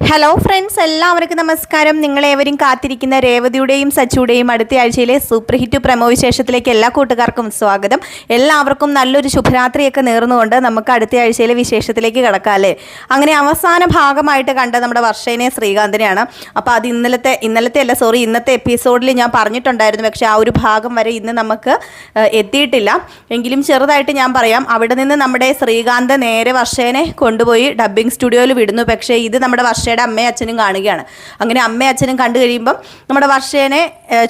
Hello friends എല്ലാവർക്കും നമസ്കാരം. നിങ്ങളേവരും കാത്തിരിക്കുന്ന രേവതിയുടെയും സച്ചുടെയും അടുത്ത ആഴ്ചയിലെ സൂപ്പർ ഹിറ്റ് പ്രമോ വിശേഷത്തിലേക്ക് എല്ലാ കൂട്ടുകാർക്കും സ്വാഗതം. എല്ലാവർക്കും നല്ലൊരു ശുഭരാത്രിയൊക്കെ നേർന്നുകൊണ്ട് നമുക്ക് അടുത്ത ആഴ്ചയിലെ വിശേഷത്തിലേക്ക് കിടക്കാമല്ലേ അങ്ങനെ അവസാന ഭാഗമായിട്ട് കണ്ട നമ്മുടെ വർഷേനെ ശ്രീകാന്തിനെയാണ്. അപ്പോൾ അത് ഇന്നലത്തെ ഇന്നലത്തെ അല്ല സോറി ഇന്നത്തെ എപ്പിസോഡിൽ ഞാൻ പറഞ്ഞിട്ടുണ്ടായിരുന്നു. പക്ഷേ ആ ഒരു ഭാഗം വരെ ഇന്ന് നമുക്ക് എത്തിയിട്ടില്ല. എങ്കിലും ചെറുതായിട്ട് ഞാൻ പറയാം. അവിടെ നിന്ന് നമ്മുടെ ശ്രീകാന്ത് നേരെ വർഷേനെ കൊണ്ടുപോയി ഡബ്ബിംഗ് സ്റ്റുഡിയോയിൽ വിടുന്നു. പക്ഷേ ഇത് നമ്മുടെ വർഷയുടെ അമ്മയും അച്ഛനും കാണുകയാണ്. അങ്ങനെ അമ്മയും അച്ഛനും കണ്ടു കഴിയുമ്പം നമ്മുടെ വർഷേനെ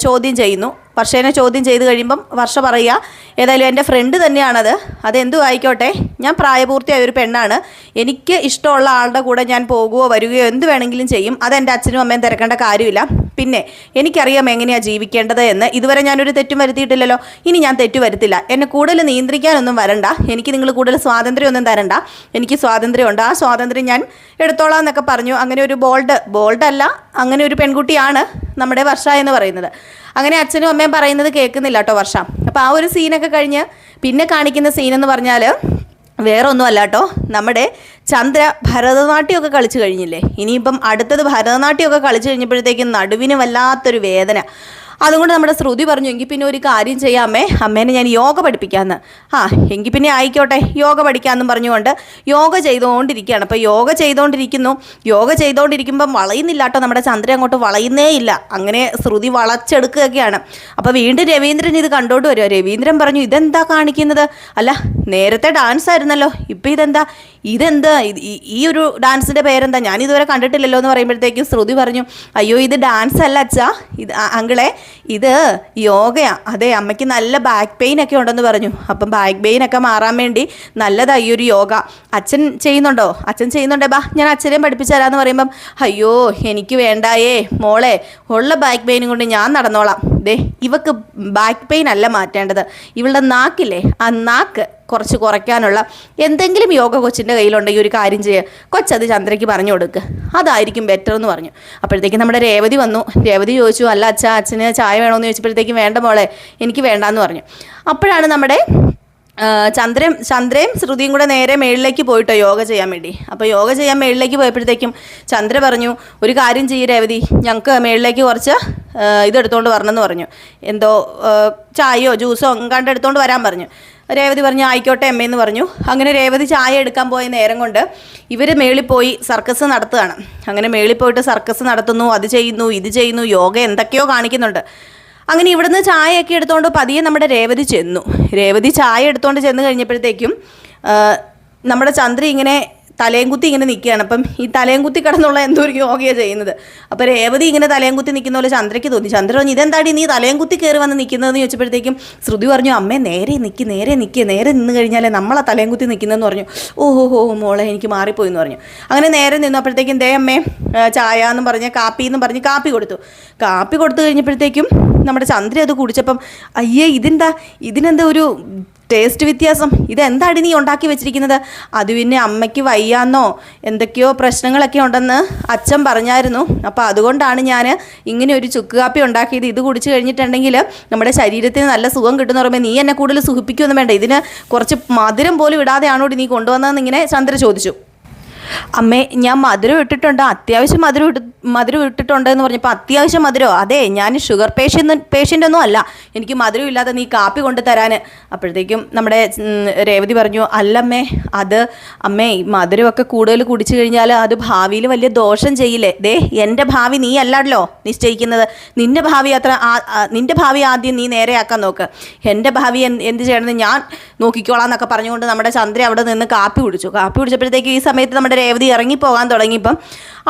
ചോദ്യം ചെയ്യുന്നു. വർഷേനെ ചോദ്യം ചെയ്ത് കഴിയുമ്പം വർഷ പറയുക ഏതായാലും എന്റെ ഫ്രണ്ട് തന്നെയാണത്. അതെന്തു ആയിക്കോട്ടെ? ഞാൻ പ്രായപൂർത്തിയായ ഒരു പെണ്ണാണ്. എനിക്ക് ഇഷ്ടമുള്ള ആളുടെ കൂടെ ഞാൻ പോകുകയോ വരികയോ എന്ത് വേണമെങ്കിലും ചെയ്യും. അതെന്റെ അച്ഛനും അമ്മയും തിരക്കേണ്ട കാര്യമില്ല. പിന്നെ എനിക്കറിയാം എങ്ങനെയാണ് ജീവിക്കേണ്ടത് എന്ന്. ഇതുവരെ ഞാനൊരു തെറ്റും വരുത്തിയിട്ടില്ലല്ലോ. ഇനി ഞാൻ തെറ്റു വരുത്തില്ല. എന്നെ കൂടുതൽ നിയന്ത്രിക്കാനൊന്നും വരണ്ട. എനിക്ക് നിങ്ങൾ കൂടുതൽ സ്വാതന്ത്ര്യമൊന്നും തരണ്ട. എനിക്ക് സ്വാതന്ത്ര്യമുണ്ട്. ആ സ്വാതന്ത്ര്യം ഞാൻ എടുത്തോളാം എന്നൊക്കെ പറഞ്ഞു. അങ്ങനെ ഒരു ബോൾഡ് ബോൾഡല്ല അങ്ങനെ ഒരു പെൺകുട്ടിയാണ് നമ്മുടെ വർഷ എന്ന് പറയുന്നത്. അങ്ങനെ അച്ഛനും അമ്മയും പറയുന്നത് കേൾക്കുന്നില്ല കേട്ടോ വർഷ. അപ്പോൾ ആ ഒരു സീനൊക്കെ കഴിഞ്ഞ് പിന്നെ കാണിക്കുന്ന സീൻ എന്ന് പറഞ്ഞാൽ വേറെ ഒന്നുമല്ല കേട്ടോ. നമ്മുടെ ചന്ദ്ര ഭരതനാട്യമൊക്കെ കളിച്ചു കഴിഞ്ഞില്ലേ? ഇനിയിപ്പം അടുത്തത് ഭരതനാട്യമൊക്കെ കളിച്ചു കഴിഞ്ഞപ്പോഴത്തേക്കും നടുവിന് വല്ലാത്തൊരു വേദന. അതുകൊണ്ട് നമ്മുടെ ശ്രുതി പറഞ്ഞു എങ്കിൽ പിന്നെ ഒരു കാര്യം ചെയ്യാമേ അമ്മേനെ ഞാൻ യോഗ പഠിപ്പിക്കാമെന്ന് ആ എങ്കിൽ പിന്നെ ആയിക്കോട്ടെ. യോഗ പഠിക്കാമെന്നും പറഞ്ഞുകൊണ്ട് യോഗ ചെയ്തുകൊണ്ടിരിക്കുകയാണ് അപ്പോൾ യോഗ ചെയ്തുകൊണ്ടിരിക്കുന്നു യോഗ ചെയ്തുകൊണ്ടിരിക്കുമ്പം വളയുന്നില്ല കേട്ടോ നമ്മുടെ ചന്ദ്രൻ അങ്ങോട്ട് വളയുന്നേ ഇല്ല അങ്ങനെ ശ്രുതി വളച്ചെടുക്കുകയൊക്കെയാണ്. അപ്പോൾ വീണ്ടും രവീന്ദ്രൻ ഇത് കണ്ടോണ്ട് വരുമോ രവീന്ദ്രൻ പറഞ്ഞു ഇതെന്താ കാണിക്കുന്നത്? അല്ല നേരത്തെ ഡാൻസ് ആയിരുന്നല്ലോ. ഇപ്പം ഇതെന്താ? ഇതെന്താ? ഈ- ഒരു ഡാൻസിന്റെ പേരെന്താ? ഞാൻ ഇതുവരെ കണ്ടിട്ടില്ലല്ലോ എന്ന് പറയുമ്പോഴത്തേക്കും ശ്രുതി പറഞ്ഞു അയ്യോ ഇത് ഡാൻസ് അല്ല അച്ഛാ. ഇത് അങ്കിളെ ഇത് യോഗയാണ് അതെ അമ്മയ്ക്ക് നല്ല ബാക്ക് പെയിൻ ഒക്കെ ഉണ്ടെന്ന് പറഞ്ഞു. അപ്പം ബാക്ക് പെയിൻ ഒക്കെ മാറാൻ വേണ്ടി നല്ലതായി ഒരു യോഗ. അച്ഛൻ ചെയ്യുന്നുണ്ടോ? അച്ഛൻ ചെയ്യുന്നുണ്ടേ. ബാ ഞാൻ അച്ഛനെയും പഠിപ്പിച്ചു പറയുമ്പം അയ്യോ എനിക്ക് വേണ്ടായേ മോളെ ഉള്ള ബാക്ക് പെയിനും കൊണ്ട് ഞാൻ നടന്നോളാം. ദേ ഇവക്ക് ബാക്ക് പെയിൻ അല്ല മാറ്റേണ്ടത്. ഇവളുടെ നാക്കില്ലേ ആ നാക്ക് കുറച്ച് കുറയ്ക്കാനുള്ള എന്തെങ്കിലും യോഗ കൊച്ചിന്റെ കയ്യിലുണ്ടെങ്കിൽ ഒരു കാര്യം ചെയ്യുക കൊച്ചത് ചന്ദ്രയ്ക്ക് പറഞ്ഞു കൊടുക്കുക അതായിരിക്കും ബെറ്റർ എന്ന് പറഞ്ഞു. അപ്പോഴത്തേക്കും നമ്മുടെ രേവതി വന്നു. രേവതി ചോദിച്ചു അല്ല അച്ഛ അച്ഛന് ചായ വേണമെന്ന് ചോദിച്ചപ്പോഴത്തേക്കും വേണ്ട മോളെ എനിക്ക് വേണ്ടാന്ന് പറഞ്ഞു. അപ്പോഴാണ് നമ്മുടെ ചന്ദ്രൻ ചന്ദ്രയും ശ്രുതിയും കൂടെ നേരെ മേളിലേക്ക് പോയിട്ടോ യോഗ ചെയ്യാൻ വേണ്ടി. അപ്പോൾ യോഗ ചെയ്യാൻ മേളിലേക്ക് പോയപ്പോഴത്തേക്കും ചന്ദ്ര പറഞ്ഞു ഒരു കാര്യം ചെയ്യ് രേവതി. ഞങ്ങൾക്ക് മേളിലേക്ക് കുറച്ച് ഇതെടുത്തുകൊണ്ട് വരണമെന്ന് പറഞ്ഞു. എന്തോ ചായയോ ജ്യൂസോ എങ്ങാണ്ട് എടുത്തുകൊണ്ട് വരാൻ പറഞ്ഞു. രേവതി പറഞ്ഞു ആയിക്കോട്ടെ അമ്മയെന്ന് പറഞ്ഞു. അങ്ങനെ രേവതി ചായ എടുക്കാൻ പോയ നേരം കൊണ്ട് ഇവർ മേളിൽ പോയി സർക്കസ് നടത്തുകയാണ്. അങ്ങനെ മേളിൽ പോയിട്ട് സർക്കസ് നടത്തുന്നു അത് ചെയ്യുന്നു ഇത് ചെയ്യുന്നു യോഗ എന്തൊക്കെയോ കാണിക്കുന്നുണ്ട്. അങ്ങനെ ഇവിടുന്ന് ചായയൊക്കെ എടുത്തുകൊണ്ട് പതിയെ നമ്മുടെ രേവതി ചെന്നു. രേവതി ചായ എടുത്തുകൊണ്ട് ചെന്ന് കഴിഞ്ഞപ്പോഴത്തേക്കും നമ്മുടെ ചന്ദ്ര ഇങ്ങനെ തലയും കുത്തി ഇങ്ങനെ നിൽക്കുകയാണ് അപ്പം ഈ തലയും കുത്തി കിടന്നുള്ള എന്തോ ഒരു യോഗയാണ് ചെയ്യുന്നത്. അപ്പോൾ രേവതി ഇങ്ങനെ തലയും കുത്തി നിൽക്കുന്ന പോലെ ചന്ദ്രയ്ക്ക് തോന്നി. ചന്ദ്ര പറഞ്ഞു ഇതെന്താടി നീ തലയും കുത്തി കയറി വന്ന് നിൽക്കുന്നതെന്ന് ചോദിച്ചപ്പോഴത്തേക്കും ശ്രുതി പറഞ്ഞു അമ്മേ നേരെ നിൽക്കി നേരെ നിൽക്കുക നേരെ നിന്ന് കഴിഞ്ഞാലേ നമ്മളെ തലയും കുത്തി നിൽക്കുന്നതെന്ന് പറഞ്ഞു. ഓഹോ ഹോ മോളെ എനിക്ക് മാറിപ്പോയി എന്ന് പറഞ്ഞു. അങ്ങനെ നേരെ നിന്നു. അപ്പോഴത്തേക്കും ദേ അമ്മേ ചായ എന്ന് പറഞ്ഞ് കാപ്പി എന്ന് പറഞ്ഞ് കാപ്പി കൊടുത്തു. കാപ്പി കൊടുത്തു കഴിഞ്ഞപ്പോഴത്തേക്കും നമ്മുടെ ചന്ദ്ര അത് കുടിച്ചപ്പം അയ്യേ ഇതെന്താ ഇതിനെന്താ ഒരു ടേസ്റ്റ് വ്യത്യാസം. ഇതെന്താണ് നീ ഉണ്ടാക്കി വെച്ചിരിക്കുന്നത്? അത് പിന്നെ അമ്മയ്ക്ക് വയ്യാന്നോ? എന്തൊക്കെയോ പ്രശ്നങ്ങളൊക്കെ ഉണ്ടെന്ന് അച്ഛൻ പറഞ്ഞായിരുന്നു. അപ്പോൾ അതുകൊണ്ടാണ് ഞാൻ ഇങ്ങനെ ഒരു ചുക്ക് കാപ്പി ഉണ്ടാക്കിയത്. ഇത് കുടിച്ചു കഴിഞ്ഞിട്ടുണ്ടെങ്കിൽ നമ്മുടെ ശരീരത്തിന് നല്ല സുഖം കിട്ടുന്ന പറയുമ്പോൾ നീ എന്നെ കൂടുതൽ സുഖിപ്പിക്കുമെന്ന് വേണ്ട. ഇതിന് കുറച്ച് മധുരം പോലും ഇടാതെയാണോ നീ കൊണ്ടുവന്നതെന്ന് ഇങ്ങനെ ചന്ദ്ര ചോദിച്ചു. അമ്മേ ഞാൻ മധുരം ഇട്ടിട്ടുണ്ട്. അത്യാവശ്യം മധുരം ഇട്ട് മധുരം ഇട്ടിട്ടുണ്ട് എന്ന് പറഞ്ഞപ്പോൾ അത്യാവശ്യം മധുരോ? അതെ ഞാൻ ഷുഗർ പേഷ്യന്റ് പേഷ്യന്റ് ഒന്നും അല്ല. എനിക്ക് മധുരം ഇല്ലാതെ നീ കാപ്പി കൊണ്ട് തരാൻ അപ്പോഴത്തേക്കും നമ്മുടെ രേവതി പറഞ്ഞു അല്ലമ്മേ അത് അമ്മേ ഈ മധുരമൊക്കെ കൂടുതൽ കുടിച്ചു കഴിഞ്ഞാൽ അത് ഭാവിയിൽ വലിയ ദോഷം ചെയ്യില്ലേ? ദേ എന്റെ ഭാവി നീ അല്ലല്ലോ നിശ്ചയിക്കുന്നത് നിന്റെ ഭാവി അത്ര നിന്റെ ഭാവി ആദ്യം നീ നേരെയാക്കാൻ നോക്ക്. എന്റെ ഭാവി എന്ത് ചെയ്യണമെന്ന് ഞാൻ നോക്കിക്കോളാം എന്നൊക്കെ പറഞ്ഞുകൊണ്ട് നമ്മുടെ ചന്ദ്ര അവിടെ നിന്ന് കാപ്പി കുടിച്ചു. കാപ്പി കുടിച്ചപ്പോഴത്തേക്ക് ഈ സമയത്ത് നമ്മുടെ രേവതി ഇറങ്ങിപ്പോകാൻ തുടങ്ങിയപ്പം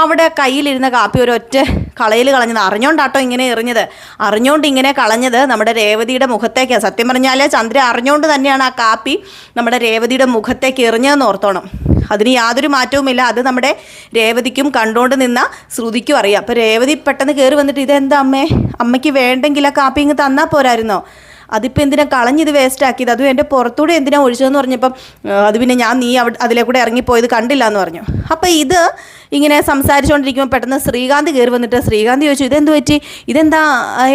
അവിടെ കയ്യിലിരുന്ന കാപ്പി ഒരു ഒറ്റ കളയിൽ കളഞ്ഞത്. അറിഞ്ഞോണ്ടാട്ടോ ഇങ്ങനെ എറിഞ്ഞത്. അറിഞ്ഞോണ്ട് ഇങ്ങനെ കളഞ്ഞത് നമ്മുടെ രേവതിയുടെ മുഖത്തേക്കാണ് സത്യം പറഞ്ഞാൽ ചന്ദ്ര അറിഞ്ഞോണ്ട് തന്നെയാണ് ആ കാപ്പി നമ്മുടെ രേവതിയുടെ മുഖത്തേക്ക് എറിഞ്ഞതെന്ന് ഓർത്തോണം. അതിന് യാതൊരു മാറ്റവുമില്ല. അത് നമ്മുടെ രേവതിക്കും കണ്ടുകൊണ്ട് നിന്ന ശ്രുതിക്കും അറിയാം. അപ്പോൾ രേവതി പെട്ടെന്ന് കയറി വന്നിട്ട് ഇതെന്താ അമ്മേ? അമ്മയ്ക്ക് വേണ്ടെങ്കിൽ ആ കാപ്പി ഇങ്ങ് തന്നാൽ പോരായിരുന്നോ? അതിപ്പോൾ എന്തിനാ കളഞ്ഞിത് വേസ്റ്റ് ആക്കിയത്? അതും എന്റെ പുറത്തൂടെ എന്തിനാ ഒഴിച്ചതെന്ന് പറഞ്ഞപ്പം അത് പിന്നെ ഞാൻ നീ അവിടെ അതിലെ കൂടെ ഇറങ്ങിപ്പോയത് കണ്ടില്ല എന്ന് പറഞ്ഞു. അപ്പോൾ ഇത് ഇങ്ങനെ സംസാരിച്ചുകൊണ്ടിരിക്കുമ്പോൾ പെട്ടെന്ന് ശ്രീകാന്ത് കയറി വന്നിട്ട് ശ്രീകാന്ത് ചോദിച്ചു ഇതെന്ത് പറ്റി? ഇതെന്താ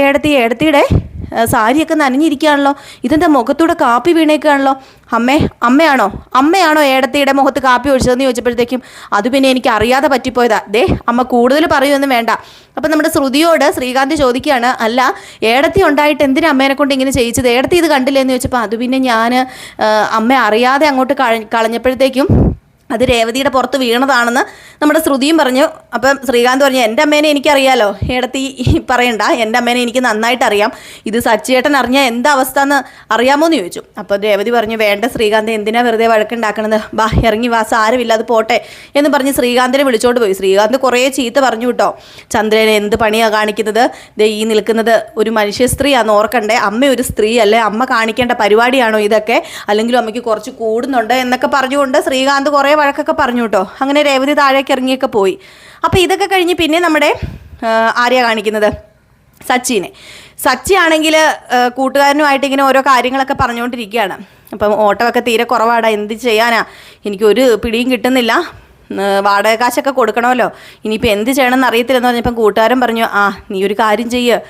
ഏടത്തി ഏടത്തിയുടെ സാരിയൊക്കെ നനഞ്ഞിരിക്കുകയാണല്ലോ. ഇതെന്താ മുഖത്തൂടെ കാപ്പി വീണേക്കാണല്ലോ? അമ്മേ അമ്മയാണോ? അമ്മയാണോ ഏടത്തിയുടെ മുഖത്ത് കാപ്പി ഒഴിച്ചതെന്ന് ചോദിച്ചപ്പോഴത്തേക്കും അത് പിന്നെ എനിക്ക് അറിയാതെ പറ്റിപ്പോയതാ. ദേ അമ്മ കൂടുതൽ പറയുമെന്നും വേണ്ട. അപ്പം നമ്മുടെ ശ്രുതിയോട് ശ്രീകാന്ത് ചോദിക്കുകയാണ് അല്ല ഏടത്തി ഉണ്ടായിട്ട് എന്തിനാ അമ്മേനെ കൊണ്ട് ഇങ്ങനെ ചെയ്യിച്ചത്? ഏടത്തി ഇത് കണ്ടില്ലേ? എന്ന് ചോദിച്ചപ്പോൾ അത് പിന്നെ ഞാൻ അമ്മ അറിയാതെ അങ്ങോട്ട് കള- കളഞ്ഞപ്പോഴത്തേക്കും അത് രേവതിയുടെ പുറത്ത് വീണതാണെന്ന് നമ്മുടെ ശ്രുതിയും പറഞ്ഞു. അപ്പം ശ്രീകാന്ത് പറഞ്ഞു എന്റെ അമ്മേനെ എനിക്കറിയാലോ. ഏടത്തി പറയണ്ട എന്റെ അമ്മേനെ എനിക്ക് നന്നായിട്ട് അറിയാം. ഇത് സച്ചിയേട്ടൻ അറിഞ്ഞാൽ എന്താ അവസ്ഥ എന്ന് അറിയാമോ എന്ന് ചോദിച്ചു. അപ്പോൾ രേവതി പറഞ്ഞു വേണ്ട ശ്രീകാന്ത് എന്തിനാ വെറുതെ വഴക്കുണ്ടാക്കണത്? ബാ ഇറങ്ങി വാ സാരമില്ല അത് പോട്ടെ. എന്ന് പറഞ്ഞ് ശ്രീകാന്തിനെ വിളിച്ചോണ്ട് പോയി. ശ്രീകാന്ത് കുറേ ചീത്ത പറഞ്ഞു കേട്ടോ. ചന്ദ്രനെ എന്ത് പണിയാണ് കാണിക്കുന്നത്? ദേ ഈ നിൽക്കുന്നത് ഒരു മനുഷ്യ സ്ത്രീയാണെന്ന് ഓർക്കണ്ടേ? അമ്മ ഒരു സ്ത്രീ അല്ലേ? അമ്മ കാണിക്കേണ്ട പരിപാടിയാണോ ഇതൊക്കെ? അല്ലെങ്കിലും അമ്മയ്ക്ക് കുറച്ച് കൂടുന്നുണ്ട് എന്നൊക്കെ പറഞ്ഞുകൊണ്ട് ശ്രീകാന്ത് കുറേ വഴക്കൊക്കെ പറഞ്ഞു കേട്ടോ. അങ്ങനെ രേവതി താഴേക്ക് ഇറങ്ങിയൊക്കെ പോയി. അപ്പോൾ ഇതൊക്കെ കഴിഞ്ഞ് പിന്നെ നമ്മുടെ ആര്യ കാണിക്കുന്നത്? സച്ചിനെ. സച്ചി ആണെങ്കിൽ കൂട്ടുകാരനുമായിട്ട് ഇങ്ങനെ ഓരോ കാര്യങ്ങളൊക്കെ പറഞ്ഞുകൊണ്ടിരിക്കുകയാണ്. അപ്പം ഓട്ടമൊക്കെ തീരെ കുറവാടാ. എന്ത് ചെയ്യാനാ? എനിക്കൊരു പിടിയും കിട്ടുന്നില്ല. വാടക കാശൊക്കെ കൊടുക്കണമല്ലോ. ഇനിയിപ്പോൾ എന്ത് ചെയ്യണമെന്ന് അറിയത്തില്ലെന്ന് പറഞ്ഞപ്പം കൂട്ടുകാരൻ പറഞ്ഞു ആ നീ ഒരു കാര്യം ചെയ്യുക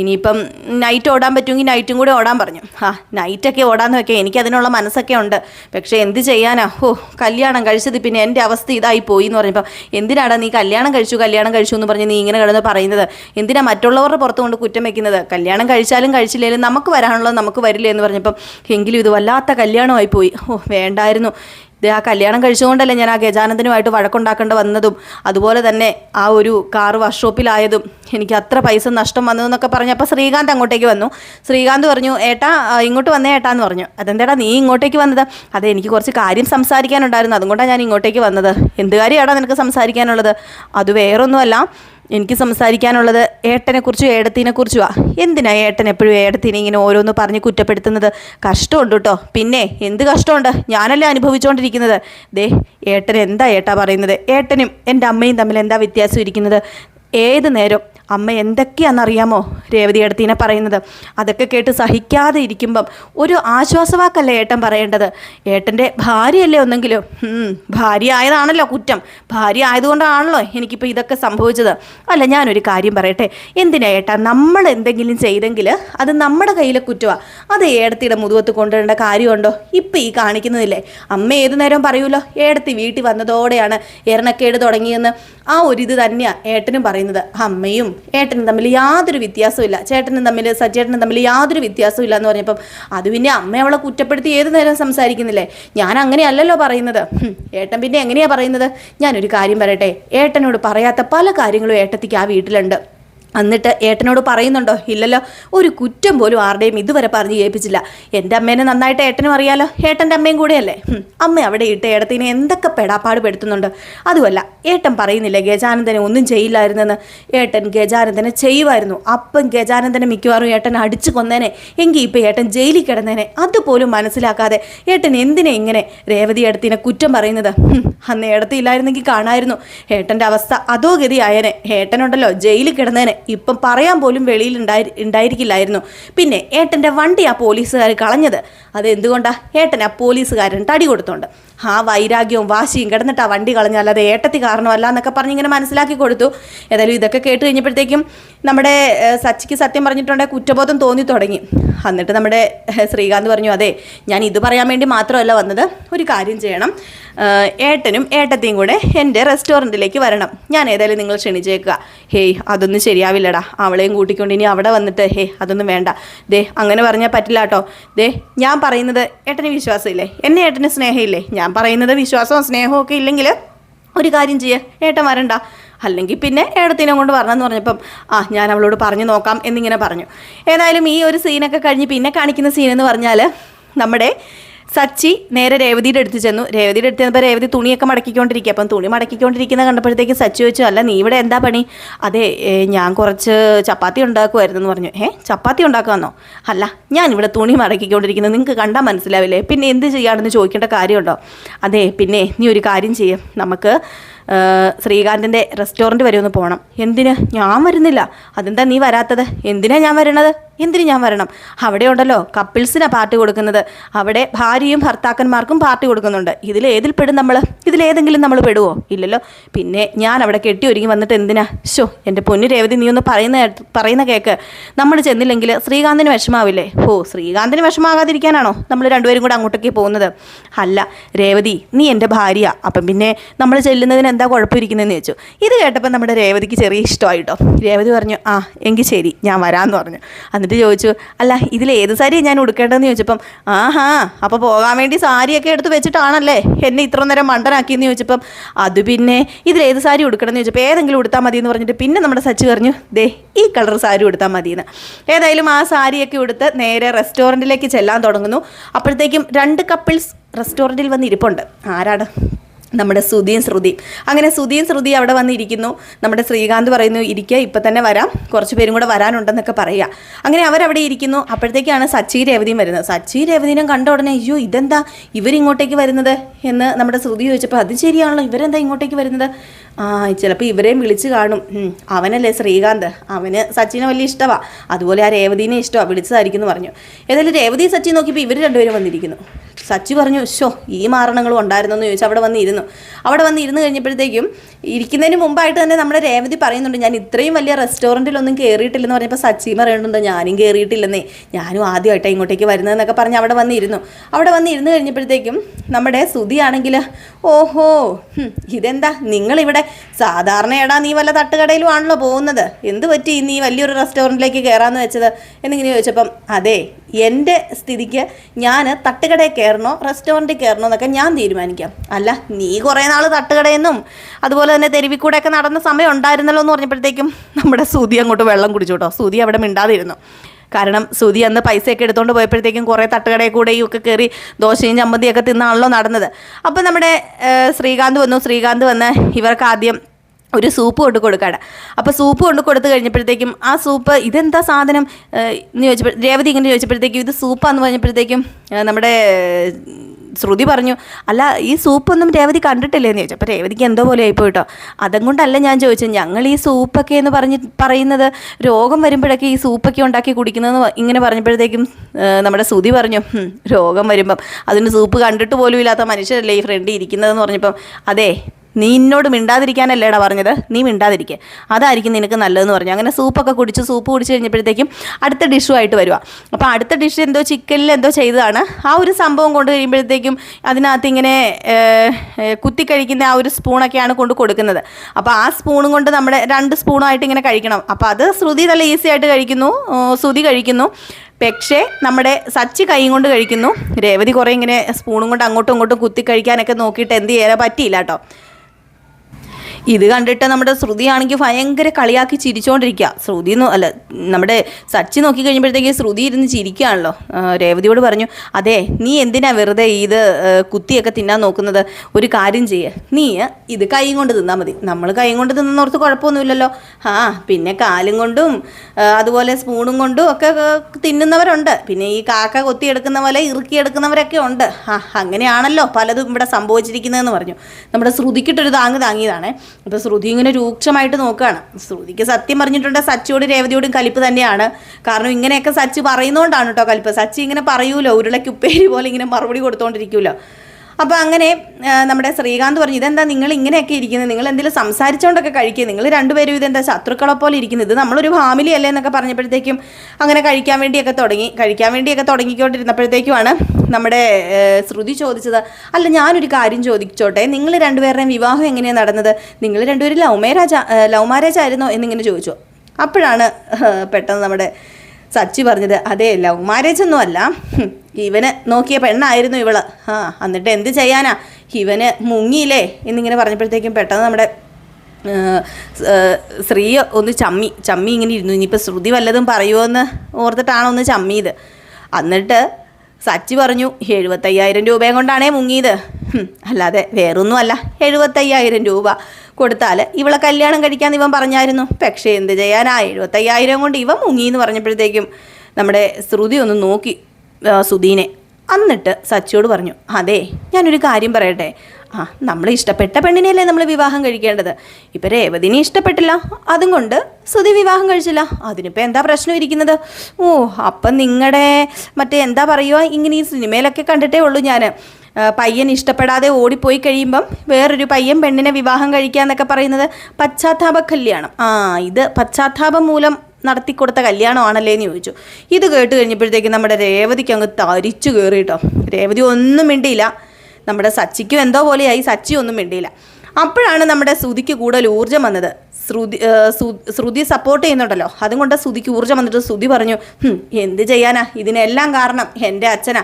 ഇനിയിപ്പം നൈറ്റ് ഓടാൻ പറ്റുമെങ്കിൽ നൈറ്റും കൂടെ ഓടാൻ പറഞ്ഞു. ആ നൈറ്റൊക്കെ ഓടാന്ന് വെക്കാം എനിക്കതിനുള്ള മനസ്സൊക്കെ ഉണ്ട്. പക്ഷേ എന്ത് ചെയ്യാനാ? ഓ കല്യാണം കഴിച്ചത് പിന്നെ എന്റെ അവസ്ഥ ഇതായി പോയി എന്ന് പറഞ്ഞപ്പം എന്തിനാടാ നീ കല്യാണം കഴിച്ചു കല്യാണം കഴിച്ചു എന്ന് പറഞ്ഞ് നീ ഇങ്ങനെ കിടന്ന് പറയുന്നത്? എന്തിനാ മറ്റുള്ളവരുടെ പുറത്ത് കൊണ്ട് കുറ്റം വെക്കുന്നത്? കല്യാണം കഴിച്ചാലും കഴിച്ചില്ലെങ്കിലും നമുക്ക് വരാനുള്ളത് നമുക്ക് വരില്ല? എന്ന് പറഞ്ഞപ്പം എങ്കിലും ഇത് വല്ലാത്ത കല്യാണമായി പോയി. ഓ വേണ്ടായിരുന്നു. ഇത് ആ കല്യാണം കഴിച്ചുകൊണ്ടല്ലേ ഞാൻ ആ ഗജാനന്ദനുമായിട്ട് വഴക്കുണ്ടാക്കേണ്ടി വന്നതും അതുപോലെ തന്നെ ആ ഒരു കാർ വർക്ക്ഷോപ്പിലായതും എനിക്ക് അത്ര പൈസ നഷ്ടം വന്നതെന്നൊക്കെ പറഞ്ഞു അപ്പോൾ ശ്രീകാന്ത് അങ്ങോട്ടേക്ക് വന്നു. ശ്രീകാന്ത് പറഞ്ഞു ഏട്ടാ ഇങ്ങോട്ട് വന്നേ ഏട്ടാ എന്ന് പറഞ്ഞു. അതെന്തേടാ നീ ഇങ്ങോട്ടേക്ക് വന്നത്? അതെ എനിക്ക് കുറച്ച് കാര്യം സംസാരിക്കാനുണ്ടായിരുന്നു അതുകൊണ്ടാണ് ഞാൻ ഇങ്ങോട്ടേക്ക് വന്നത്. എന്ത് കാര്യമാണോ നിനക്ക് സംസാരിക്കാനുള്ളത്? അത് വേറൊന്നുമല്ല എനിക്ക് സംസാരിക്കാനുള്ളത് ഏട്ടനെക്കുറിച്ചും ഏടത്തിനെക്കുറിച്ചുമാണ് എന്തിനാ ഏട്ടൻ എപ്പോഴും ഏടത്തിനെ ഇങ്ങനെ ഓരോന്ന് പറഞ്ഞ് കുറ്റപ്പെടുത്തുന്നത്? കഷ്ടമുണ്ട് കേട്ടോ. പിന്നെ എന്ത് കഷ്ടമുണ്ട്? ഞാനല്ലേ അനുഭവിച്ചുകൊണ്ടിരിക്കുന്നത് ദേ ഏട്ടൻ എന്താ ഏട്ടാ പറയുന്നത്? ഏട്ടനും എന്റെ അമ്മയും തമ്മിൽ എന്താ വ്യത്യാസം ഇരിക്കുന്നത്? ഏത് നേരം അമ്മ എന്തൊക്കെയാണെന്നറിയാമോ? രേവതി എടുത്തീനെ പറയുന്നത്. അതൊക്കെ കേട്ട് സഹിക്കാതെ ഇരിക്കുമ്പം ഒരു ആശ്വാസവാക്കല്ലേ ഏട്ടൻ പറയേണ്ടത്? ഏട്ടന്റെ ഭാര്യയല്ലേ ഒന്നെങ്കിലും? ഭാര്യ ആയതാണല്ലോ കുറ്റം. ഭാര്യ ആയതുകൊണ്ടാണല്ലോ എനിക്കിപ്പോൾ ഇതൊക്കെ സംഭവിച്ചത്. അല്ല ഞാനൊരു കാര്യം പറയട്ടെ. എന്തിനാ ഏട്ടാ നമ്മൾ എന്തെങ്കിലും ചെയ്തെങ്കിൽ അത് നമ്മുടെ കയ്യിലെ കുറ്റമാണ് അത് ഏടത്തിയുടെ മുതുകത്ത് കൊണ്ടുവരേണ്ട കാര്യമുണ്ടോ? ഇപ്പം ഈ കാണിക്കുന്നതില്ലേ? അമ്മ ഏത് നേരം പറയൂലോ ഏടത്തി വീട്ടിൽ വന്നതോടെയാണ് എരണക്കേട് തുടങ്ങിയെന്ന്. ആ ഒരു തന്നെയാണ് ഏട്ടനും പറയുന്നത്. അമ്മയും ഏട്ടനും തമ്മിൽ യാതൊരു വ്യത്യാസവും ഇല്ല ചേട്ടനും തമ്മിൽ സജ്ജേട്ടനും തമ്മിൽ യാതൊരു വ്യത്യാസവും ഇല്ല എന്ന് പറഞ്ഞപ്പം അത് പിന്നെ അമ്മ അവളെ കുറ്റപ്പെടുത്തി ഏത് നേരം സംസാരിക്കുന്നില്ലേ? ഞാൻ അങ്ങനെയല്ലല്ലോ പറയുന്നത്. ഏട്ടൻ പിന്നെ എങ്ങനെയാണ് പറയുന്നത്? ഞാനൊരു കാര്യം പറയട്ടെ. ഏട്ടനോട് പറയാത്ത പല കാര്യങ്ങളും ഏട്ടത്തിക്ക് ആ വീട്ടിലുണ്ട്. എന്നിട്ട് ഏട്ടനോട് പറയുന്നുണ്ടോ? ഇല്ലല്ലോ. ഒരു കുറ്റം പോലും ആരുടെയും ഇതുവരെ പറഞ്ഞ് കേൾപ്പിച്ചില്ല എന്റെ അമ്മേനെ നന്നായിട്ട് ഏട്ടനും അറിയാലോ. ഏട്ടന്റെ അമ്മയും കൂടെയല്ലേ? അമ്മ അവിടെ ഇട്ട് ഏടത്തിനെ എന്തൊക്കെ പെടാപ്പാട് പെടുത്തുന്നുണ്ട് അതുമല്ല ഏട്ടൻ പറയുന്നില്ല ഗജാനന്ദനെ ഒന്നും ചെയ്യില്ലായിരുന്നെന്ന്? ഏട്ടൻ ഗജാനന്ദനെ ചെയ്യുമായിരുന്നു. അപ്പം ഗജാനന്ദനെ മിക്കവാറും ഏട്ടൻ അടിച്ചു കൊന്നേനെ. എങ്കിൽ ഇപ്പം ഏട്ടൻ ജയിലിൽ കിടന്നേനെ. അതുപോലും മനസ്സിലാക്കാതെ ഏട്ടൻ എന്തിനെ ഇങ്ങനെ രേവതി ഏടത്തിനെ കുറ്റം പറയുന്നത്? അന്ന് ഏടത്തി ഇല്ലായിരുന്നെങ്കിൽ കാണായിരുന്നു. ഏട്ടന്റെ അവസ്ഥ അതോ ഗതിയായനെ. ഏട്ടനുണ്ടല്ലോ ജയിലിൽ കിടന്നേനെ. ഇപ്പം പറയാൻ പോലും വെളിയിൽ ഉണ്ടായി ഉണ്ടായിരിക്കില്ലായിരുന്നു. പിന്നെ ഏട്ടന്റെ വണ്ടി ആ പോലീസുകാർ കളഞ്ഞത്. അത് എന്തുകൊണ്ടാ ഏട്ടൻ ആ പോലീസുകാരൻ തടി കൊടുത്തോണ്ട്. ആ വൈരാഗ്യവും വാശിയും കിടന്നിട്ട് വണ്ടി കളഞ്ഞാൽ അത് ഏട്ടത്തി കാരണമല്ല എന്നൊക്കെ പറഞ്ഞ് ഇങ്ങനെ മനസ്സിലാക്കി കൊടുത്തു. ഏതായാലും ഇതൊക്കെ കേട്ട് കഴിഞ്ഞപ്പോഴത്തേക്കും നമ്മുടെ സച്ചിക്ക് സത്യം പറഞ്ഞിട്ടുണ്ടെങ്കിൽ കുറ്റബോധം തോന്നി തുടങ്ങി. എന്നിട്ട് നമ്മുടെ ശ്രീകാന്ത് പറഞ്ഞു അതെ ഞാൻ ഇത് പറയാൻ വേണ്ടി മാത്രമല്ല വന്നത്. ഒരു കാര്യം ചെയ്യണം. ഏട്ടനും ഏട്ടത്തെയും കൂടെ എന്റെ റെസ്റ്റോറന്റിലേക്ക് വരണം. ഞാൻ ഏതായാലും നിങ്ങൾ ക്ഷണിച്ചേക്കുക. ഹേയ് അതൊന്നും ശരിയാവില്ലടാ. അവളെയും കൂട്ടിക്കൊണ്ട് ഇനി അവിടെ വന്നിട്ട് ഹേ അതൊന്നും വേണ്ട. ദേ അങ്ങനെ പറഞ്ഞാൽ പറ്റില്ല കേട്ടോ ദേ ഞാൻ പറയുന്നത് ഏട്ടന് വിശ്വാസമില്ലേ? എന്നെ ഏട്ടന് സ്നേഹമില്ലേ? ഞാൻ പറയുന്നത് വിശ്വാസവും സ്നേഹവും ഒക്കെ ഇല്ലെങ്കിൽ ഒരു കാര്യം ചെയ്യേ ഏട്ടൻ വരണ്ട. അല്ലെങ്കിൽ പിന്നെ ഏടത്തിനെ കൊണ്ട് വരണമെന്ന് പറഞ്ഞപ്പം ആ ഞാൻ അവളോട് പറഞ്ഞു നോക്കാം എന്നിങ്ങനെ പറഞ്ഞു. ഏതായാലും ഈ ഒരു സീനൊക്കെ കഴിഞ്ഞ് പിന്നെ കാണിക്കുന്ന സീനെന്ന് പറഞ്ഞാൽ നമ്മുടെ സച്ചി നേരെ രേവതിയുടെ അടുത്ത് ചെന്നു. രേവതിയുടെ അടുത്ത് ചെന്നപ്പോൾ രേവതി തുണിയൊക്കെ മടക്കിക്കൊണ്ടിരിക്കുക അപ്പം തുണി മടക്കിക്കൊണ്ടിരിക്കുന്ന കണ്ടപ്പോഴത്തേക്ക് സച്ചി ചോദിച്ചു അല്ല നീ ഇവിടെ എന്താ പണി? അതെ ഞാൻ കുറച്ച് ചപ്പാത്തി ഉണ്ടാക്കുമായിരുന്നു എന്ന് പറഞ്ഞു. ഏ ചപ്പാത്തി ഉണ്ടാക്കാമെന്നോ അല്ല ഞാൻ ഇവിടെ തുണി മടക്കിക്കൊണ്ടിരിക്കുന്നത് നിങ്ങൾക്ക് കണ്ടാൽ മനസ്സിലാവില്ലേ? പിന്നെ എന്ത് ചെയ്യാണെന്ന് ചോദിക്കേണ്ട കാര്യമുണ്ടോ? അതെ പിന്നെ നീ ഒരു കാര്യം ചെയ്യും. നമുക്ക് ശ്രീകാന്തിന്റെ റെസ്റ്റോറന്റ് വരെ ഒന്ന് പോകണം എന്തിന്? ഞാൻ വരുന്നില്ല. അതെന്താ നീ വരാത്തത്? എന്തിനാ ഞാൻ വരണത്? എന്തിന് ഞാൻ വരണം? അവിടെ ഉണ്ടല്ലോ കപ്പിൾസിന് പാർട്ടി കൊടുക്കുന്നത്. അവിടെ ഭാര്യയും ഭർത്താക്കന്മാർക്കും പാർട്ടി കൊടുക്കുന്നുണ്ട്. ഇതിൽ ഏതിൽ പെടും നമ്മൾ ഇതിലേതെങ്കിലും നമ്മൾ പെടുവോ? ഇല്ലല്ലോ. പിന്നെ ഞാൻ അവിടെ കെട്ടി ഒരുങ്ങി വന്നിട്ട് എന്തിനാ? ഷോ എന്റെ പൊന്നു രേവതി നീ ഒന്ന് പറയുന്ന പറയുന്ന കേക്ക്. നമ്മൾ ചെന്നില്ലെങ്കിൽ ശ്രീകാന്തിന് വിഷമാവില്ലേ? ഓ ശ്രീകാന്തിന് വിഷമാകാതിരിക്കാനാണോ നമ്മൾ രണ്ടുപേരും കൂടെ അങ്ങോട്ടേക്ക് പോകുന്നത്? അല്ല രേവതി നീ എന്റെ ഭാര്യ. അപ്പം പിന്നെ നമ്മൾ ചെല്ലുന്നതിന് എന്താ കുഴപ്പമിരിക്കുന്നതെന്ന് ചോദിച്ചു. ഇത് കേട്ടപ്പോൾ നമ്മുടെ രേവതിക്ക് ചെറിയ ഇഷ്ടമായിട്ടോ. രേവതി പറഞ്ഞു ആ എങ്കിൽ ശരി ഞാൻ വരാമെന്ന് പറഞ്ഞു. എന്നിട്ട് ചോദിച്ചു അല്ല ഇതിൽ ഏത് സാരിയാണ് ഞാൻ ഉടുക്കേണ്ടതെന്ന് ചോദിച്ചപ്പം ആഹാ അപ്പോൾ പോകാൻ വേണ്ടി സാരിയൊക്കെ എടുത്ത് വെച്ചിട്ടാണല്ലേ എന്നെ ഇത്ര നേരം മണ്ടനാക്കിയെന്ന് ചോദിച്ചപ്പം അത് പിന്നെ ഇതിൽ ഏത് സാരി ഉടുക്കണമെന്ന് ചോദിച്ചപ്പോൾ ഏതെങ്കിലും ഉടുത്താൽ മതി എന്ന് പറഞ്ഞിട്ട് പിന്നെ നമ്മുടെ സച്ച് പറഞ്ഞു ദേ ഈ കളർ സാരി ഉടുത്താൽ മതി എന്ന് ഏതായാലും ആ സാരിയൊക്കെ ഉടുത്ത് നേരെ റെസ്റ്റോറന്റിലേക്ക് ചെല്ലാൻ തുടങ്ങുന്നു. അപ്പോഴത്തേക്കും രണ്ട് കപ്പിൾസ് റെസ്റ്റോറന്റിൽ വന്ന് ഇരിപ്പുണ്ട്. ആരാണ്? നമ്മുടെ ശ്രുതിയും ശ്രുതി. അങ്ങനെ ശ്രുതിയും ശ്രുതി അവിടെ വന്നിരിക്കുന്നു. നമ്മുടെ ശ്രീകാന്ത് പറയുന്നു ഇരിക്കുക ഇപ്പം തന്നെ വരാം. കുറച്ച് പേരും കൂടെ വരാനുണ്ടെന്നൊക്കെ പറയുക അങ്ങനെ അവരവിടെ ഇരിക്കുന്നു. അപ്പോഴത്തേക്കാണ് സച്ചി രേവതിയും വരുന്നത്. സച്ചി രേവതിനും കണ്ട ഉടനെ അയ്യോ ഇതെന്താ? ഇവരിങ്ങോട്ടേക്ക് വരുന്നത്? എന്ന് നമ്മുടെ ശ്രുതി ചോദിച്ചപ്പോൾ അത് ശരിയാണല്ലോ. ഇവരെന്താ ഇങ്ങോട്ടേക്ക് വരുന്നത്? ആ ചിലപ്പോൾ ഇവരെയും വിളിച്ച് കാണും. അവനല്ലേ ശ്രീകാന്ത്? അവന് സച്ചിനെ വലിയ ഇഷ്ടമാണ് അതുപോലെ ആ രേവതിനെ ഇഷ്ടമാണ് വിളിച്ചതായിരിക്കും എന്ന് പറഞ്ഞു. ഏതായാലും രേവതി സച്ചി നോക്കിയപ്പോൾ ഇവർ രണ്ടുപേരും വന്നിരിക്കുന്നു. സച്ചി പറഞ്ഞു ഷോ ഈ മാരണങ്ങളും ഉണ്ടായിരുന്നു എന്ന് ചോദിച്ചു അവിടെ വന്നിരുന്നു. അവിടെ വന്ന് ഇരുന്ന് കഴിഞ്ഞപ്പോഴത്തേക്കും ഇരിക്കുന്നതിന് മുമ്പായിട്ട് തന്നെ നമ്മുടെ രേവതി പറയുന്നുണ്ട് ഞാൻ ഇത്രയും വലിയ റെസ്റ്റോറന്റിലൊന്നും കയറിയിട്ടില്ലെന്ന് പറഞ്ഞപ്പോൾ സച്ചി പറയുന്നുണ്ട് ഞാനും കയറിയിട്ടില്ലെന്നേ ഞാനും ആദ്യമായിട്ടാണ് ഇങ്ങോട്ടേക്ക് വരുന്നതെന്നൊക്കെ പറഞ്ഞ് അവിടെ വന്നിരുന്നു. അവിടെ വന്ന് ഇരുന്ന് കഴിഞ്ഞപ്പോഴത്തേക്കും നമ്മുടെ സുതിയാണെങ്കിൽ ഓഹോ ഇതെന്താ? നിങ്ങളിവിടെ സാധാരണ എടാ നീ വല്ല തട്ടുകടയിലും ആണല്ലോ പോകുന്നത്. എന്ത് പറ്റി നീ വലിയൊരു റെസ്റ്റോറന്റിലേക്ക് കയറാമെന്ന് വെച്ചത്? എന്നിങ്ങനെ ചോദിച്ചപ്പം അതെ എന്റെ സ്ഥിതിക്ക് ഞാൻ തട്ടുകടയിൽ കയറണോ റെസ്റ്റോറന്റിൽ കയറണോ എന്നൊക്കെ ഞാൻ തീരുമാനിക്കാം. അല്ല നീ കുറേ നാൾ തട്ടുകടയെന്നും അതുപോലെ തന്നെ തെരുവിക്കൂടെയൊക്കെ നടന്ന സമയം ഉണ്ടായിരുന്നല്ലോ എന്ന് പറഞ്ഞപ്പോഴത്തേക്കും നമ്മുടെ സൂതി അങ്ങോട്ട് വെള്ളം കുടിച്ചു കേട്ടോ. സൂതി അവിടെ മിണ്ടാതിരുന്നു. കാരണം സുതി അന്ന് പൈസയൊക്കെ എടുത്തുകൊണ്ട് പോയപ്പോഴത്തേക്കും കുറേ തട്ടുകടയിൽ കൂടെയും ഒക്കെ കയറി ദോശയും ചമ്മന്തിയൊക്കെ തിന്നാണല്ലോ നടന്നത്. അപ്പോൾ നമ്മുടെ ശ്രീകാന്ത് വന്നു. ശ്രീകാന്ത് വന്ന് ഇവർക്ക് ആദ്യം ഒരു സൂപ്പ് കൊണ്ട് കൊടുക്കാണ്. അപ്പോൾ സൂപ്പ് കൊണ്ട് കൊടുത്തു കഴിഞ്ഞപ്പോഴത്തേക്കും ആ സൂപ്പ് ഇതെന്താ സാധനം എന്ന് ചോദിച്ചപ്പോൾ രേവതി ഇങ്ങനെ ചോദിച്ചപ്പോഴത്തേക്കും ഇത് സൂപ്പാന്ന് പറഞ്ഞപ്പോഴത്തേക്കും നമ്മുടെ ശ്രുതി പറഞ്ഞു അല്ല ഈ സൂപ്പൊന്നും രേവതി കണ്ടിട്ടില്ലേ എന്ന് ചോദിച്ചു. അപ്പോൾ രേവതിക്ക് എന്തോ പോലെ ആയിപ്പോയി കേട്ടോ അതും കൊണ്ടല്ല ഞാൻ ചോദിച്ചത് ഞങ്ങൾ ഈ സൂപ്പൊക്കെ എന്ന് പറഞ്ഞ് പറയുന്നത് രോഗം വരുമ്പോഴൊക്കെ ഈ സൂപ്പൊക്കെ ഉണ്ടാക്കി കുടിക്കുന്നതെന്ന് ഇങ്ങനെ പറഞ്ഞപ്പോഴത്തേക്കും നമ്മുടെ ശ്രുതി പറഞ്ഞു രോഗം വരുമ്പം അതിന് സൂപ്പ് കണ്ടിട്ട് പോലും ഇല്ലാത്ത മനുഷ്യരല്ലേ ഈ ഫ്രണ്ട് ഇരിക്കുന്നതെന്ന് പറഞ്ഞപ്പം അതെ നീ എന്നോട് മിണ്ടാതിരിക്കാനല്ലേടാ പറഞ്ഞത്? നീ മിണ്ടാതിരിക്കുക അതായിരിക്കും നിനക്ക് നല്ലതെന്ന് പറഞ്ഞു അങ്ങനെ സൂപ്പൊക്കെ കുടിച്ച് സൂപ്പ് കുടിച്ച് കഴിഞ്ഞപ്പോഴത്തേക്കും അടുത്ത ഡിഷുമായിട്ട് വരിക അപ്പോൾ അടുത്ത ഡിഷ് എന്തോ ചിക്കനിൽ എന്തോ ചെയ്തതാണ്. ആ ഒരു സംഭവം കൊണ്ട് കഴിയുമ്പോഴത്തേക്കും അതിനകത്ത് ഇങ്ങനെ കുത്തി കഴിക്കുന്ന ആ ഒരു സ്പൂണൊക്കെയാണ് കൊണ്ട് കൊടുക്കുന്നത്. അപ്പോൾ ആ സ്പൂണും കൊണ്ട് നമ്മുടെ രണ്ട് സ്പൂണുമായിട്ട് ഇങ്ങനെ കഴിക്കണം. അപ്പോൾ അത് ശ്രുതി നല്ല ഈസി ആയിട്ട് കഴിക്കുന്നു. ശ്രുതി കഴിക്കുന്നു. പക്ഷേ നമ്മുടെ സച്ചി കൈ കൊണ്ട് കഴിക്കുന്നു. രേവതി കുറേ ഇങ്ങനെ സ്പൂണും കൊണ്ട് അങ്ങോട്ടും ഇങ്ങോട്ടും കുത്തി കഴിക്കാനൊക്കെ നോക്കിയിട്ട് എന്ത് ചെയ്യാൻ പറ്റിയില്ല കേട്ടോ. ഇത് കണ്ടിട്ട് നമ്മുടെ ശ്രുതിയാണെങ്കിൽ ഭയങ്കര കളിയാക്കി ചിരിച്ചുകൊണ്ടിരിക്കുക ശ്രുതി അല്ല നമ്മുടെ സച്ചി നോക്കി കഴിയുമ്പോഴത്തേക്ക് ശ്രുതി ഇരുന്ന് ചിരിക്കുകയാണല്ലോ. രേവതിയോട് പറഞ്ഞു അതെ നീ എന്തിനാ വെറുതെ ഇത് കുത്തിയൊക്കെ തിന്നാൻ നോക്കുന്നത്? ഒരു കാര്യം ചെയ്യ്. നീ ഇത് കൈ കൊണ്ട് തിന്നാൽ മതി. നമ്മൾ കൈ കൊണ്ട് തിന്നോർത്ത് കുഴപ്പമൊന്നുമില്ലല്ലോ. ആ പിന്നെ കാലും കൊണ്ടും അതുപോലെ സ്പൂണും കൊണ്ടും ഒക്കെ തിന്നുന്നവരുണ്ട്. പിന്നെ ഈ കാക്ക കൊത്തിയെടുക്കുന്ന പോലെ ഇറുക്കിയെടുക്കുന്നവരൊക്കെ ഉണ്ട്. ആ അങ്ങനെയാണല്ലോ പലതും ഇവിടെ സംഭവിച്ചിരിക്കുന്നതെന്ന് പറഞ്ഞു. നമ്മുടെ ശ്രുതിക്കിട്ടൊരു താങ്ങ് താങ്ങിയതാണേ. അപ്പോൾ ശ്രുതി ഇങ്ങനെ രൂക്ഷമായിട്ട് നോക്കുകയാണ് ശ്രുതിക്ക് സത്യം പറഞ്ഞിട്ടുണ്ട് സച്ചിയോട് രേവതിയോടും കലിപ്പ് തന്നെയാണ്. കാരണം ഇങ്ങനെയൊക്കെ സച്ചി പറയുന്നതുകൊണ്ടാണ് കേട്ടോ കലിപ്പ്. സച്ചി ഇങ്ങനെ പറയൂലോ ഉരുളയ്ക്ക് ഉപ്പേരി പോലെ ഇങ്ങനെ മറുപടി കൊടുത്തോണ്ടിരിക്കുമല്ലോ അപ്പോൾ അങ്ങനെ നമ്മുടെ ശ്രീകാന്ത് പറഞ്ഞു ഇതെന്താ നിങ്ങൾ ഇങ്ങനെയൊക്കെ ഇരിക്കുന്നത് നിങ്ങൾ എന്തെങ്കിലും സംസാരിച്ചുകൊണ്ടൊക്കെ കഴിക്കുക നിങ്ങൾ രണ്ടുപേരും ഇതെന്താ ശത്രുക്കളെ പോലെ ഇരിക്കുന്നത് ഇത് നമ്മളൊരു ഫാമിലി അല്ലേ? എന്നൊക്കെ പറഞ്ഞപ്പോഴത്തേക്കും അങ്ങനെ കഴിക്കാൻ വേണ്ടിയൊക്കെ തുടങ്ങി. കഴിക്കാൻ വേണ്ടിയൊക്കെ തുടങ്ങിക്കൊണ്ടിരുന്നപ്പോഴത്തേക്കുമാണ് നമ്മുടെ ശ്രുതി ചോദിച്ചത് അല്ല ഞാനൊരു കാര്യം ചോദിച്ചോട്ടെ? നിങ്ങൾ രണ്ടുപേരുടെയും വിവാഹം എങ്ങനെയാണ് നടന്നത്? നിങ്ങൾ രണ്ടുപേരും ലവ് മാരേജ് ലവ് മാരേജ് ആയിരുന്നോ എന്നിങ്ങനെ ചോദിച്ചു. അപ്പോഴാണ് പെട്ടെന്ന് നമ്മുടെ സച്ചി പറഞ്ഞത് അതേ ലവ് മാരേജ് ഒന്നും അല്ല ഇവന് നോക്കിയ പെണ്ണായിരുന്നു ഇവൾ. ആ എന്നിട്ട് എന്ത് ചെയ്യാനാ? ഇവന് മുങ്ങിയില്ലേ? എന്നിങ്ങനെ പറഞ്ഞപ്പോഴത്തേക്കും പെട്ടെന്ന് നമ്മുടെ സ്ത്രീ ഒന്ന് ചമ്മി ചമ്മി ഇങ്ങനെ ഇരുന്നു. ഇനിയിപ്പോൾ ശ്രുതി വല്ലതും പറയുമോയെന്ന് ഓർത്തിട്ടാണ് ഒന്ന് ചമ്മിയത് എന്നിട്ട് സച്ചി പറഞ്ഞു എഴുപത്തയ്യായിരം രൂപയും കൊണ്ടാണേ മുങ്ങിയത്. അല്ലാതെ വേറൊന്നുമല്ല എഴുപത്തയ്യായിരം രൂപ കൊടുത്താൽ ഇവളെ കല്യാണം കഴിക്കാൻ ഇവൻ പറഞ്ഞായിരുന്നു. പക്ഷേ എന്ത് ചെയ്യാനാ? എഴുപത്തയ്യായിരം കൊണ്ട് ഇവൻ മുങ്ങി എന്ന് പറഞ്ഞപ്പോഴത്തേക്കും നമ്മുടെ ശ്രുതി ഒന്ന് നോക്കി. സുധീനെ. എന്നിട്ട് സച്ചിയോട് പറഞ്ഞു അതെ ഞാനൊരു കാര്യം പറയട്ടെ. ആ നമ്മൾ ഇഷ്ടപ്പെട്ട പെണ്ണിനെയല്ലേ നമ്മൾ വിവാഹം കഴിക്കേണ്ടത്? ഇപ്പം രേവതിനെ ഇഷ്ടപ്പെട്ടില്ല. അതും കൊണ്ട് സുധി വിവാഹം കഴിച്ചില്ല. അതിനിപ്പോൾ എന്താ പ്രശ്നം ഇരിക്കുന്നത്? ഓ അപ്പം നിങ്ങളുടെ മറ്റേ എന്താ പറയുക ഇങ്ങനെ ഈ സിനിമയിലൊക്കെ കണ്ടിട്ടേ ഉള്ളൂ ഞാൻ പയ്യൻ ഇഷ്ടപ്പെടാതെ ഓടിപ്പോയി കഴിയുമ്പം വേറൊരു പയ്യൻ പെണ്ണിനെ വിവാഹം കഴിക്കുക എന്നൊക്കെ പറയുന്നത് പശ്ചാത്താപ കല്യാണം. ആ ഇത് പശ്ചാത്താപം മൂലം നടത്തിക്കൊടുത്ത കല്യാണമാണല്ലേ എന്ന് ചോദിച്ചു. ഇത് കേട്ട് കഴിഞ്ഞപ്പോഴത്തേക്ക് നമ്മുടെ രേവതിക്ക് അങ്ങ് തരിച്ചു കയറി കേട്ടോ. രേവതി ഒന്നും മിണ്ടിയില്ല. നമ്മുടെ സച്ചിക്കും എന്തോ പോലെയായി. സച്ചി ഒന്നും മിണ്ടിയില്ല. അപ്പോഴാണ് നമ്മുടെ ശ്രുതിക്ക് കൂടുതൽ ഊർജം വന്നത്. ശ്രുതി ശ്രുതി സപ്പോർട്ട് ചെയ്യുന്നുണ്ടല്ലോ. അതും കൊണ്ട് ശ്രുതിക്ക് ഊർജം വന്നിട്ട് ശ്രുതി പറഞ്ഞു എന്ത് ചെയ്യാനാ? ഇതിനെല്ലാം കാരണം എന്റെ അച്ഛനാ.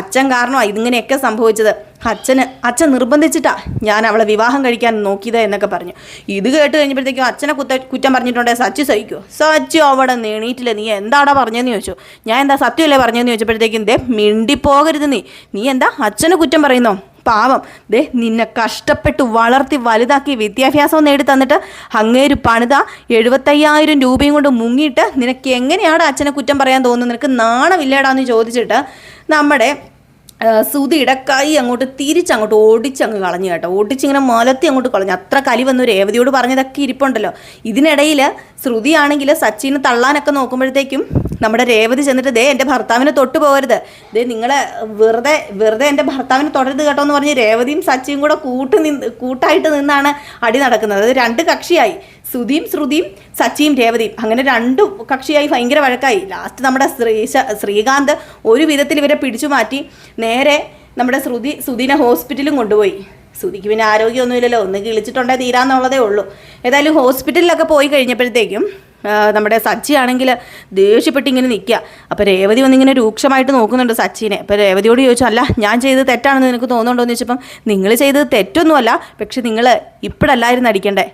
അച്ഛൻ കാരണമാണ് ഇതിങ്ങനെയൊക്കെ സംഭവിച്ചത്. അച്ഛന് അച്ഛൻ നിർബന്ധിച്ചിട്ടാ ഞാൻ അവളെ വിവാഹം കഴിക്കാൻ നോക്കിയത് എന്നൊക്കെ പറഞ്ഞു. ഇത് കേട്ട് കഴിഞ്ഞപ്പോഴത്തേക്കും അച്ഛനെ കുത്ത കുറ്റം പറഞ്ഞിട്ടുണ്ടെങ്കിൽ സച്ചി സഹിക്കുമോ സച്ചി അവിടെ നീണീറ്റില്ല നീ എന്താടാ പറഞ്ഞതെന്ന് ചോദിച്ചു. ഞാൻ എന്താ സത്യമല്ലേ പറഞ്ഞതെന്ന് ചോദിച്ചപ്പോഴത്തേക്കും ദേ മിണ്ടിപ്പോകരുത് നീ. നീ എന്താ അച്ഛനെ കുറ്റം പറയുന്നോ? പാവം. ദേ നിന്നെ കഷ്ടപ്പെട്ട് വളർത്തി വലുതാക്കി വിദ്യാഭ്യാസം നേടി തന്നിട്ട് അങ്ങേര് പണിത എഴുപത്തയ്യായിരം രൂപയും കൊണ്ട് മുങ്ങിയിട്ട് നിനക്ക് എങ്ങനെയാണ് അച്ഛനെ കുറ്റം പറയാൻ തോന്നുന്നത്? നിനക്ക് നാണമില്ലേടാന്ന് ചോദിച്ചിട്ട് നമ്മുടെ ആ, ഇടക്കായി അങ്ങോട്ട് തിരിച്ചങ്ങോട്ട് ഓടിച്ചങ്ങ് കളഞ്ഞു കേട്ടോ. ഓടിച്ചിങ്ങനെ മലത്തി അങ്ങോട്ട് കളഞ്ഞു. അത്ര കലി വന്നു. രേവതിയോട് പറഞ്ഞതൊക്കെ ഇരിപ്പുണ്ടല്ലോ. ഇതിനിടയിൽ ശ്രുതിയാണെങ്കിൽ സച്ചിനെ തള്ളാനൊക്കെ നോക്കുമ്പോഴത്തേക്കും നമ്മുടെ രേവതി ചെന്നിട്ട് ദേ എന്റെ ഭർത്താവിനെ തൊട്ട് പോകരുത്. ദേ നിങ്ങളെ വെറുതെ വെറുതെ എന്റെ ഭർത്താവിനെ തൊടരുത് കേട്ടോ എന്ന് പറഞ്ഞ് രേവതിയും സച്ചിയും കൂടെ കൂട്ട് നിന്ന് കൂട്ടായിട്ട് നിന്നാണ് അടി നടക്കുന്നത്. അത് രണ്ട് കക്ഷിയായി. ശ്രുതിയും ശ്രുതിയും സച്ചിയും രേവതിയും. അങ്ങനെ രണ്ടു കക്ഷിയായി ഭയങ്കര വഴക്കായി. ലാസ്റ്റ് നമ്മുടെ ശ്രീശ ശ്രീകാന്ത് ഒരു വിധത്തിൽ ഇവരെ പിടിച്ചു മാറ്റി നേരെ നമ്മുടെ ശ്രുതി ശ്രുതിനെ ഹോസ്പിറ്റലും കൊണ്ടുപോയി. ശ്രുതിക്ക് പിന്നെ ആരോഗ്യമൊന്നുമില്ലല്ലോ. ഒന്ന് കിളിച്ചിട്ടുണ്ടെങ്കിൽ തീരാന്നുള്ളതേ ഉള്ളൂ. ഏതായാലും ഹോസ്പിറ്റലിലൊക്കെ പോയി കഴിഞ്ഞപ്പോഴത്തേക്കും നമ്മുടെ സച്ചി ആണെങ്കിൽ ദേഷ്യപ്പെട്ട് ഇങ്ങനെ നിൽക്കുക. അപ്പോൾ രേവതി വന്നിങ്ങനെ രൂക്ഷമായിട്ട് നോക്കുന്നുണ്ട് സച്ചിനെ. അപ്പോൾ രേവതിയോട് ചോദിച്ചു അല്ല ഞാൻ ചെയ്തത് തെറ്റാണെന്ന് നിനക്ക് തോന്നുന്നുണ്ടോ? എന്ന് ചോദിച്ചപ്പം നിങ്ങൾ ചെയ്തത് തെറ്റൊന്നുമല്ല പക്ഷെ നിങ്ങൾ ഇപ്പോഴല്ലായിരുന്നു അടിക്കണ്ടേ?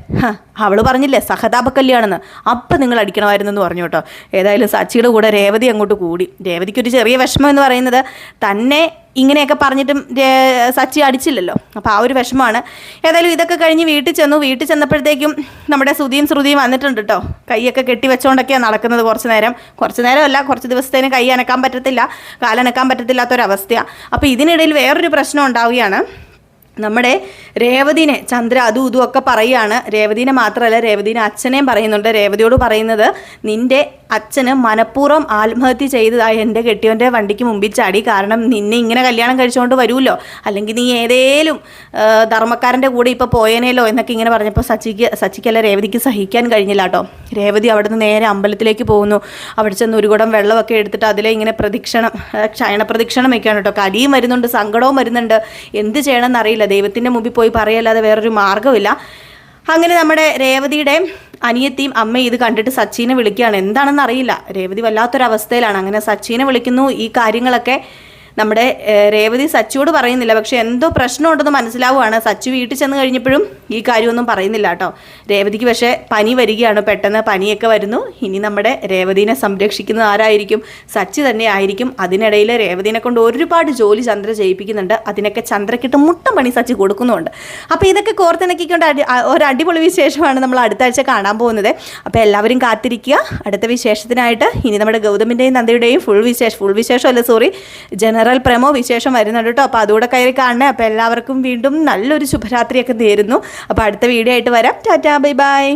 അവൾ പറഞ്ഞില്ലേ സഹതാപ കല്യാണെന്ന് അപ്പം നിങ്ങൾ അടിക്കണമായിരുന്നു എന്ന് പറഞ്ഞു കേട്ടോ. ഏതായാലും സച്ചിയുടെ കൂടെ രേവതി അങ്ങോട്ട് കൂടി. രേവതിക്കൊരു ചെറിയ വിഷമം എന്ന് പറയുന്നത് തന്നെ ഇങ്ങനെയൊക്കെ പറഞ്ഞിട്ടും സച്ചി അടിച്ചില്ലല്ലോ. അപ്പോൾ ആ ഒരു വിഷമമാണ്. ഏതായാലും ഇതൊക്കെ കഴിഞ്ഞ് വീട്ടിൽ ചെന്നു. വീട്ടിൽ ചെന്നപ്പോഴത്തേക്കും നമ്മുടെ ശ്രുതിയും ശ്രുതിയും വന്നിട്ടുണ്ട് കേട്ടോ കൈയൊക്കെ കെട്ടി വെച്ചുകൊണ്ടൊക്കെയാണ് നടക്കുന്നത് കുറച്ച് നേരം. കുറച്ച് നേരമല്ല കുറച്ച് ദിവസത്തേന് കൈ അനക്കാൻ പറ്റത്തില്ല കാലനക്കാൻ പറ്റത്തില്ലാത്തൊരവസ്ഥയാണ് അപ്പോൾ ഇതിനിടയിൽ വേറൊരു പ്രശ്നം ഉണ്ടാവുകയാണ്. നമ്മുടെ രേവതിനെ ചന്ദ്ര അതും ഇതും ഒക്കെ പറയുകയാണ്. രേവതിനെ മാത്രമല്ല രേവതിനെ അച്ഛനെയും പറയുന്നുണ്ട്. രേവതിയോട് പറയുന്നത് നിന്റെ അച്ഛന് മനഃപൂർവം ആത്മഹത്യ ചെയ്തതായി എന്റെ കെട്ടിയവന്റെ വണ്ടിക്ക് മുമ്പിൽ ചാടി. കാരണം നിന്നെ ഇങ്ങനെ കല്യാണം കഴിച്ചുകൊണ്ട് വരുമല്ലോ. അല്ലെങ്കിൽ നീ ഏതേലും ധർമ്മക്കാരന്റെ കൂടെ ഇപ്പോൾ പോയേനേലോ എന്നൊക്കെ ഇങ്ങനെ പറഞ്ഞപ്പോൾ സച്ചിക്ക് സച്ചിക്കല്ല രേവതിക്ക് സഹിക്കാൻ കഴിഞ്ഞില്ല കേട്ടോ. രേവതി അവിടെ നിന്ന് നേരെ അമ്പലത്തിലേക്ക് പോകുന്നു. അവിടെ ചെന്ന് ഒരു കുടം വെള്ളമൊക്കെ എടുത്തിട്ട് അതിലെ ഇങ്ങനെ പ്രദക്ഷിണം ക്ഷയണ പ്രദക്ഷിണം വയ്ക്കുകയാണ് കേട്ടോ. കലിയും വരുന്നുണ്ട് സങ്കടവും വരുന്നുണ്ട്. എന്ത് ചെയ്യണമെന്ന് അറിയില്ല ദൈവത്തിന്റെ മുമ്പിൽ പോയി പറയല്ലാതെ വേറൊരു മാർഗമില്ല അങ്ങനെ നമ്മുടെ രേവതിയുടെ അനിയത്തിയും അമ്മയും ഇത് കണ്ടിട്ട് സച്ചിനെ വിളിക്കുകയാണ്. എന്താണെന്ന് അറിയില്ല. രേവതി വല്ലാത്തൊരവസ്ഥയിലാണ്. അങ്ങനെ സച്ചിനെ വിളിക്കുന്നു. ഈ കാര്യങ്ങളൊക്കെ നമ്മുടെ രേവതി സച്ചുവോട് പറയുന്നില്ല. പക്ഷെ എന്തോ പ്രശ്നമുണ്ടെന്ന് മനസ്സിലാവുകയാണ്. സച്ചു വീട്ടിൽ ചെന്ന് കഴിഞ്ഞപ്പോഴും ഈ കാര്യമൊന്നും പറയുന്നില്ല കേട്ടോ. രേവതിക്ക് പക്ഷേ പനി വരികയാണ്. പെട്ടെന്ന് പനിയൊക്കെ വരുന്നു. ഇനി നമ്മുടെ രേവതിനെ സംരക്ഷിക്കുന്നത് ആരായിരിക്കും? സച്ചു തന്നെ ആയിരിക്കും. അതിനിടയിൽ രേവതിനെ കൊണ്ട് ഒരുപാട് ജോലി ചന്ദ്ര ചെയ്യിപ്പിക്കുന്നുണ്ട്. അതിനൊക്കെ ചന്ദ്രക്കിട്ട് മുട്ട പണി സച്ചി കൊടുക്കുന്നുണ്ട്. അപ്പോൾ ഇതൊക്കെ കോർത്തിണക്കിക്കൊണ്ട് അടി ഒരു അടിപൊളി വിശേഷമാണ് നമ്മൾ അടുത്ത ആഴ്ച കാണാൻ പോകുന്നത്. അപ്പോൾ എല്ലാവരും കാത്തിരിക്കുക. അടുത്ത വിശേഷത്തിനായിട്ട് ഇനി നമ്മുടെ ഗൗതമിന്റെയും നന്ദിയുടെയും ഫുൾ വിശേഷം ഫുൾ വിശേഷമല്ല? സോറി ജനറൽ പ്രമോ വിശേഷം വരുന്നുണ്ട് കേട്ടോ. അപ്പോൾ അതുകൂടെ കയറി കാണണേ. അപ്പോൾ എല്ലാവർക്കും വീണ്ടും നല്ലൊരു ശുഭരാത്രിയൊക്കെ നേരുന്നു. അപ്പോൾ അടുത്ത വീഡിയോ ആയിട്ട് വരാം. Tata bye bye.